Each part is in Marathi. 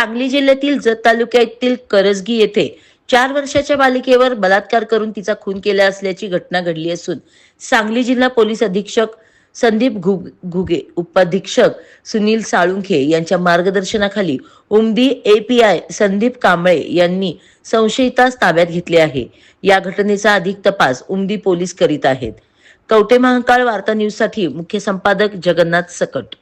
सांगली जिल्ह्यातील जत तालुक्यातील करजगी येथे चार वर्षाच्या बालिकेवर बलात्कार करून तिचा खून केला असल्याची घटना घडली असून सांगली जिल्हा पोलीस अधीक्षक संदीप घुग घुगे उपाधीक्षक सुनील साळुंखे यांच्या मार्गदर्शनाखाली उमदी एपीआय संदीप कांबळे यांनी संशयितास ताब्यात घेतले आहे. या घटनेचा अधिक तपास उमदी पोलीस करीत आहेत. कवटे महाकाळ वार्ता न्यूजसाठी मुख्य संपादक जगन्नाथ सकट.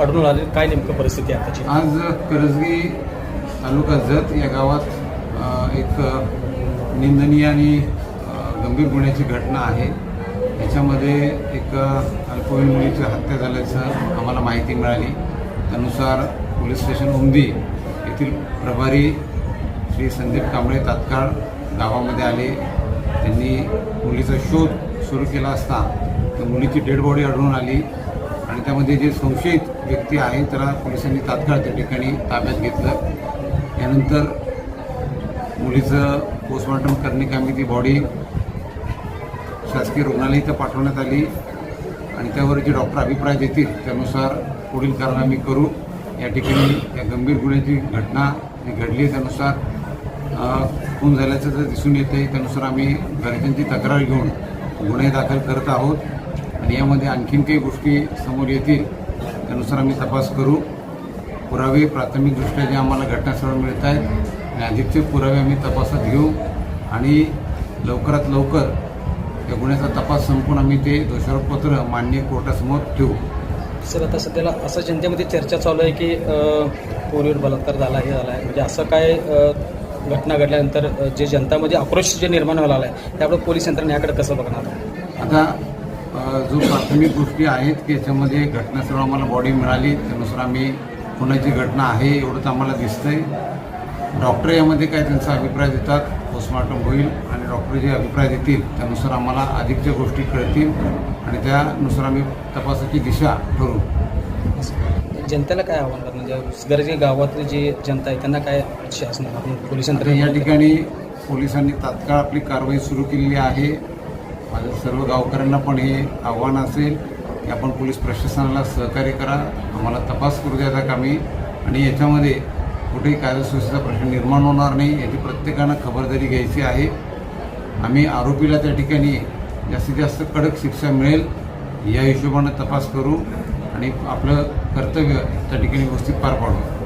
आढळून आले. काय नेमकं परिस्थिती आहे आज करजगी तालुका जत या गावात एक निंदनीय आणि गंभीर गुन्ह्याची घटना आहे. याच्यामध्ये एक अल्पवयीन मुलीची हत्या झाल्याचं आम्हाला माहिती मिळाली. त्यानुसार पोलीस स्टेशन उमदी येथील प्रभारी श्री संदीप कांबळे तात्काळ गावामध्ये आले. त्यांनी मुलीचा शोध सुरू केला असता त्या मुलीची डेड बॉडी आढळून आली. आणि त्यामध्ये जे संशयित व्यक्ती आहे त्याला पोलिसांनी तात्काळ त्या ठिकाणी ताब्यात घेतलं. यानंतर मुलीचं पोस्टमॉर्टम करण्याकामी ती बॉडी शासकीय रुग्णालय इथं पाठवण्यात आली आणि त्यावर जे डॉक्टर अभिप्राय देतील त्यानुसार पुढील कारवाई आम्ही करू. या ठिकाणी या गंभीर गुन्ह्याची घटना जी घडली त्यानुसार खून झाल्याचं जर दिसून येते त्यानुसार आम्ही घरच्यांची तक्रार घेऊन गुन्हे दाखल करत आहोत. आणि यामध्ये आणखीन काही गोष्टी समोर येतील त्यानुसार आम्ही तपास करू. पुरावे प्राथमिकदृष्ट्या जे आम्हाला घटनास्थळावर मिळत आहेत आणि अधिकचे पुरावे आम्ही तपासात घेऊ. आणि लवकरात लवकर या गुन्ह्याचा तपास संपून आम्ही ते दोषारोपपत्र मान्य कोर्टासमोर ठेवू. सर आता सध्याला असं जनतेमध्ये चर्चा चालू आहे की अ, पोरीवर बलात्कार झाला हे झाला आहे. म्हणजे असं काय घटना घडल्यानंतर जे जनतामध्ये आक्रोश जे निर्माण व्हायला आला आहे त्यामुळे पोलीस यंत्रणा याकडे कसं बघणार? आता जो प्राथमिक गोष्टी आहेत की याच्यामध्ये घटनास्थळ आम्हाला बॉडी मिळाली त्यानुसार आम्ही खुनाची घटना आहे एवढंच आम्हाला दिसतंय. डॉक्टर यामध्ये काय त्यांचा अभिप्राय देतात पोस्टमॉर्टम होईल आणि डॉक्टर जे अभिप्राय देतील त्यानुसार आम्हाला अधिकच्या गोष्टी कळतील आणि त्यानुसार आम्ही तपासाची दिशा ठरवू. जनतेला काय आव्हान करणार? म्हणजे गरजे गावातली जी जनता आहे त्यांना काय शासन आपण पोलीस आता या ठिकाणी पोलिसांनी तात्काळ आपली कारवाई सुरू केलेली आहे. माझ्या सर्व गावकऱ्यांना पण हे आव्हान असेल की आपण पोलीस प्रशासनाला सहकार्य करा. आम्हाला तपास करू द्या कामी आणि याच्यामध्ये कुठेही कायदा प्रश्न निर्माण होणार नाही याची प्रत्येकानं खबरदारी घ्यायची आहे. आम्ही आरोपीला त्या ठिकाणी जास्तीत जास्त कडक शिक्षा मिळेल या हिशोबानं तपास करू आणि आपलं कर्तव्य त्या ठिकाणी व्यवस्थित पार पाडू.